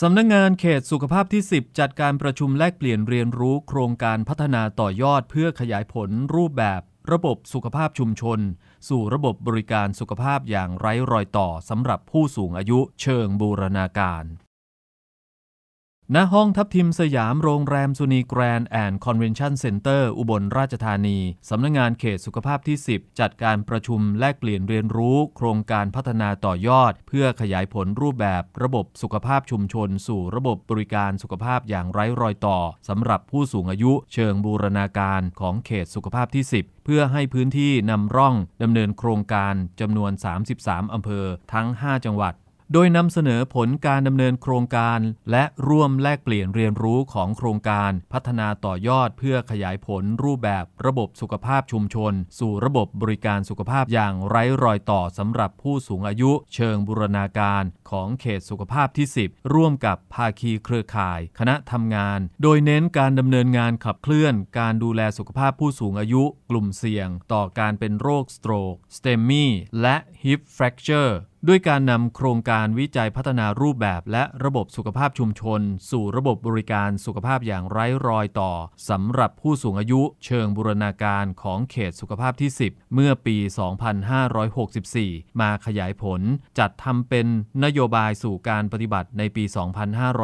สำนักงานเขตสุขภาพที่ 10 จัดการประชุมแลกเปลี่ยนเรียนรู้โครงการพัฒนาต่อยอดเพื่อขยายผลรูปแบบ ระบบสุขภาพชุมชน สู่ระบบบริการสุขภาพอย่างไร้รอยต่อสำหรับผู้สูงอายุเชิงบูรณาการ ณห้องทับทิมสยามโรงแรมสุนีแกรนด์แอนด์คอนเวนชั่นเซ็นเตอร์อุบลราชธานี สำนักงงานเขตสุขภาพที่ 10 จัดการประชุมแลกเปลี่ยนเรียนรู้ โครงการพัฒนาต่อยอด เพื่อขยายผลรูปแบบระบบสุขภาพชุมชน สู่ระบบบริการสุขภาพอย่างไร้รอยต่อ สำหรับผู้สูงอายุเชิงบูรณาการของเขตสุขภาพที่ 10เพื่อให้พื้นที่นำร่องดำเนินโครงการจำนวน 33 อำเภอทั้ง 5 จังหวัด โดยนำเสนอผลการดำเนินโครงการ และร่วมแลกเปลี่ยนเรียนรู้ของโครงการ พัฒนาต่อยอดเพื่อขยายผลรูปแบบระบบสุขภาพชุมชน สู่ระบบบริการสุขภาพอย่างไร้รอยต่อสำหรับผู้สูงอายุเชิงบูรณาการของเขตสุขภาพที่ 10 ร่วมกับภาคีเครือข่าย คณะทำงาน โดยเน้นการดำเนินงานขับเคลื่อน การดูแลสุขภาพผู้สูงอายุ กลุ่มเสี่ยง ต่อการเป็นโรคสโตรกสเตมมี่และฮิปแฟร c เจอร์ ด้วยการนำโครงการวิจัยพัฒนารูปแบบและระบบสุขภาพชุมชน สู่ระบบบริการสุขภาพอย่างไร้รอยต่อสำหรับผู้สูงอายุเชิงบูรณาการของเขตสุขภาพที่ 10 เมื่อปี 2564 มาขยายผลจัดทำเป็นนโยบายสู่การปฏิบัติในปี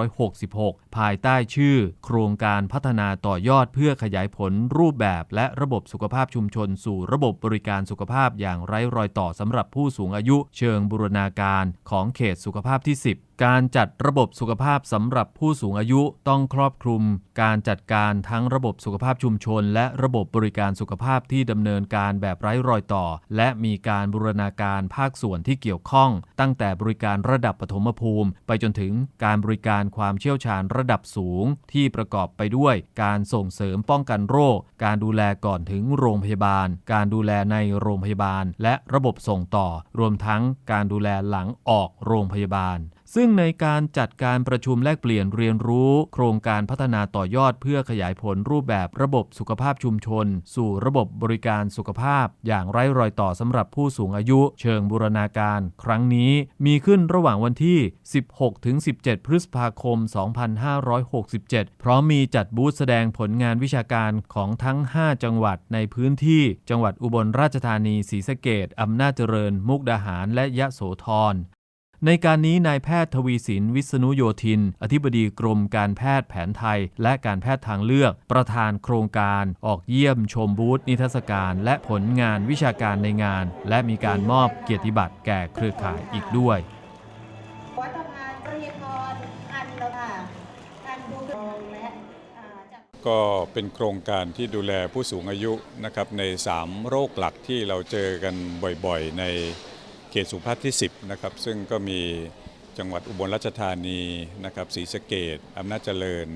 2566 ภายใต้ชื่อ โครงการพัฒนาต่อยอดเพื่อขยายผลรูปแบบและระบบสุขภาพชุมชน สู่ระบบบริการสุขภาพอย่างไร้รอยต่อสำหรับผู้สูงอายุเชิงบูรณาการของเขตสุขภาพที่ 10 การจัดระบบสุขภาพสำหรับผู้สูงอายุต้องครอบคลุม การจัดการทั้งระบบสุขภาพชุมชน และระบบบริการสุขภาพที่ดำเนินการแบบไร้รอยต่อ และมีการบูรณาการภาคส่วนที่เกี่ยวข้อง ตั้งแต่บริการระดับปฐมภูมิ ไปจนถึงการบริการความเชี่ยวชาญระดับสูง ที่ประกอบไปด้วย การส่งเสริมป้องกันโรค การดูแลก่อนถึงโรงพยาบาล การดูแลในโรงพยาบาล และระบบส่งต่อ รวมทั้งการดูแลหลังออกโรงพยาบาล ซึ่งในการจัดการประชุมแลกเปลี่ยนเรียนรู้ โครงการพัฒนาต่อยอดเพื่อขยายผลรูปแบบระบบสุขภาพชุมชน สู่ระบบบริการสุขภาพ อย่างไร้รอยต่อสำหรับผู้สูงอายุ เชิงบูรณาการ ครั้งนี้มีขึ้นระหว่างวันที่ 16-17 พฤษภาคม 2567 พร้อมมีจัดบูธแสดงผลงานวิชาการของทั้ง 5 จังหวัดในพื้นที่ จังหวัดอุบลราชธานีศรีสะเกดอำนาจเจริญ มุกดาหาร และยะโสธร ในการนี้นายแพทย์ทวีสินวิษณุโยธิน อธิบดีกรมการแพทย์แผนไทย และการแพทย์ทางเลือก ประธานโครงการออกเยี่ยมชมบูธนิทรรศการและผลงานวิชาการในงาน และมีการมอบเกียรติบัตรแก่เครือข่ายอีกด้วยวัฒนานปริยพรอันนค่ะท่านผู้กองและอ่าจากก็เป็นโครงการที่ดูแลผู้สูงอายุนะครับใน 3 โรคหลักที่เราเจอกันบ่อยๆ ใน เขตสุภาพที่ 10 นะครับ ซึ่งก็มีจังหวัดอุบลราชธานีนะครับศรีสะเกดอำนาจเจริญ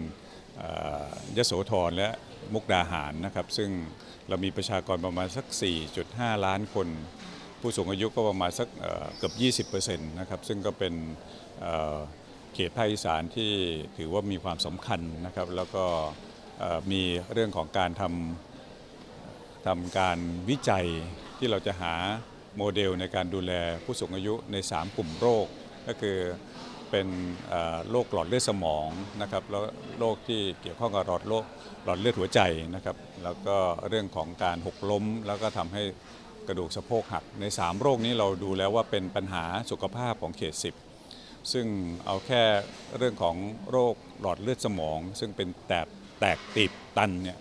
ยโสธรและมุกดาหารนะครับ ซึ่งเรามีประชากรประมาณสัก 4.5 ล้านคน ผู้สูงอายุก็ประมาณสักเอ่อเกือบ 20%นะครับ ซึ่งก็เป็นเขตภาคอีสานที่ถือว่ามีความสำคัญนะครับ แล้วก็มีเรื่องของการทำทำการวิจัยที่เราจะหา โมเดลในการดูแลผู้สูงอายุใน 3 กลุ่มโรค ก็คือเป็นโรคหลอดเลือดสมองนะครับแล้วโรคที่เกี่ยวข้องกับหลอดโรคหลอดเลือดหัวใจนะครับแล้วก็เรื่องของการหกล้ม แล้วก็ทำให้กระดูกสะโพกหักใน 3 โรคนี้เราดูแล้วว่าเป็นปัญหาสุขภาพของเขต 10 ซึ่งเอาแค่เรื่องของโรคหลอดเลือดสมอง ซึ่งเป็นแตกแตกตีบตันเนี่ย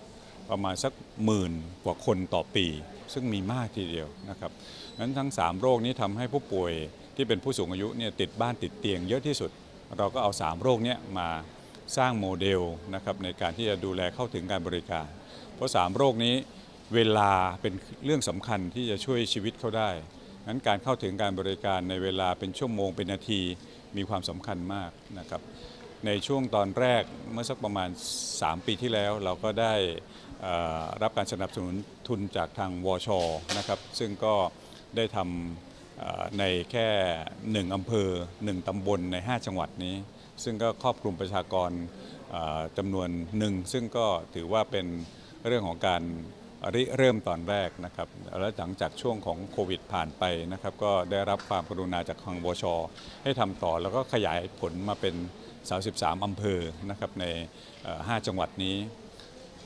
ประมาณสักหมื่นกว่าคนต่อปี ซึ่งมีมากทีเดียวนะครับนั้นทั้ง 3 โรคนี้ทำให้ผู้ป่วยที่เป็นผู้สูงอายุเนี่ยติดบ้านติดเตียงเยอะที่สุด เราก็เอา 3 โรคนี้มาสร้างโมเดลนะครับในการที่จะดูแลเข้าถึงการบริการ เพราะ 3 โรคนี้เวลาเป็นเรื่องสำคัญที่จะช่วยชีวิตเขาได้นั้นการเข้าถึงการบริการในเวลาเป็นชั่วโมงเป็นนาทีมีความสำคัญมากนะครับในช่วงตอนแรกเมื่อสักประมาณ 3 ปีที่แล้วเราก็ได้ รับการสนับสนุนทุนจากทางวชนะครับ ซึ่งก็ได้ทำในแค่ 1 อำเภอ 1 ตำบลใน 5 จังหวัดนี้ ซึ่งก็ครอบคลุมประชากรจำนวนหนึ่ง ซึ่งก็ถือว่าเป็นเรื่องของการริเริ่มตอนแรกนะครับ แล้วหลังจากช่วงของโควิดผ่านไปนะครับ ก็ได้รับความกรุณาจากทางบชให้ทำต่อแล้วก็ขยายผลมาเป็น 33 อำเภอนะครับใน 5 จังหวัดนี้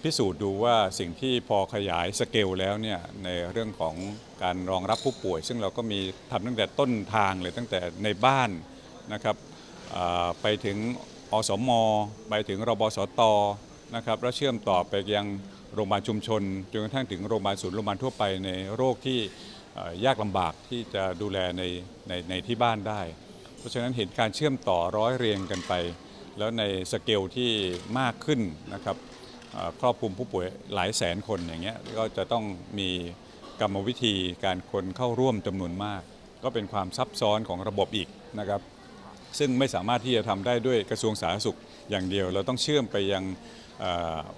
พิสูจน์ดูว่าสิ่งที่พอขยายสเกลแล้วเนี่ยในเรื่องของการรองรับผู้ป่วย ซึ่งเราก็มีทำตั้งแต่ต้นทางเลยตั้งแต่ในบ้านนะครับไปถึงอสมไปถึงรบสตนะครับแล้วเชื่อมต่อไปยังโรงพยาบาลชุมชนจนกระทั่งถึงโรงพยาบาลศูนย์โรงพยาบาลทั่วไปในโรคที่ยากลำบากที่จะดูแลในในในที่บ้านได้ เพราะฉะนั้นเห็นการเชื่อมต่อร้อยเรียงกันไป แล้วในสเกลที่มากขึ้นนะครับ ครอบคลุมผู้ป่วยหลายแสนคนอย่างเงี้ยก็จะต้องมีกรรมวิธีการคนเข้าร่วมจำนวนมาก ก็เป็นความซับซ้อนของระบบอีกนะครับซึ่งไม่สามารถที่จะทำได้ด้วยกระทรวงสาธารณสุขอย่างเดียว เราต้องเชื่อมไปยังอ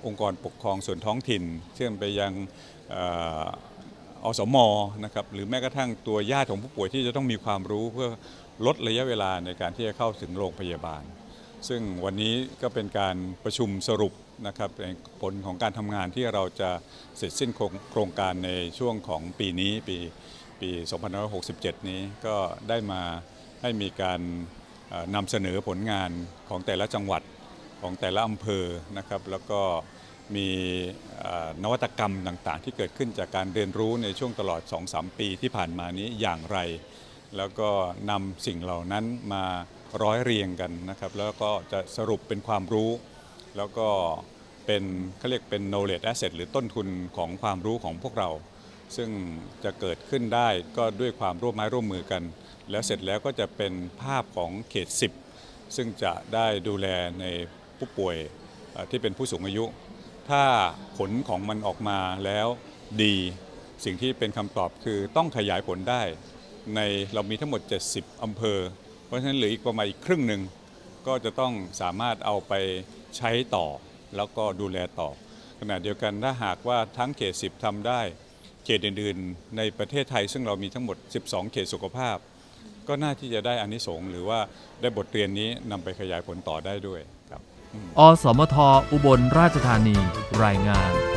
องค์กรปกครองส่วนท้องถิ่น เชื่อมไปยังเอ่ออสมนะครับหรือแม้กระทั่งตัวญาติของผู้ป่วยที่จะต้องมีความรู้เพื่อลดระยะเวลาในการที่จะเข้าถึงโรงพยาบาล ซึ่งวันนี้ก็เป็นการประชุมสรุปนะครับในผลของการทำงานที่เราจะเสร็จสิ้นโครงโครงการในช่วงของปีนี้ปีปี 2567 นี้ก็ได้มาให้มีการนำเสนอผลงานของแต่ละจังหวัดของแต่ละอำเภอนะครับแล้วก็มีนวัตกรรมต่างๆ ที่เกิดขึ้นจากการเรียนรู้ในช่วงตลอด 2-3 ปีที่ผ่านมานี้อย่างไร แล้วก็นำสิ่งเหล่านั้นมา ร้อยเรียงกันนะครับ แล้วก็จะสรุปเป็นความรู้ แล้วก็เป็นเขาเรียกเป็น knowledge asset หรือต้นทุนของความรู้ของพวกเรา ซึ่งจะเกิดขึ้นได้ก็ด้วยความร่วมไม้ร่วมมือกัน แล้วเสร็จแล้วก็จะเป็นภาพของเขต 10 ซึ่งจะได้ดูแลในผู้ป่วยที่เป็นผู้สูงอายุ ถ้าผลของมันออกมาแล้วดีสิ่งที่เป็นคำตอบคือต้องขยายผลได้ ในเรามีทั้งหมด 70 อำเภอ ราะฉะนั้นเหลืออีกประมาณอีกครึ่งหนึ่งก็จะต้องสามารถเอาไปใช้ต่อ แล้วก็ดูแลต่อ ขณะเดียวกันถ้าหากว่าทั้งเขต 10ทำได้ เขตอื่นๆ ในประเทศไทย ซึ่งเรามีทั้งหมด 12 เขตสุขภาพ ก็น่าที่จะได้อานิสงส์หรือว่าได้บทเรียนนี้นำไปขยายผลต่อได้ด้วยครับอสมทอุบลราชธานีรายงาน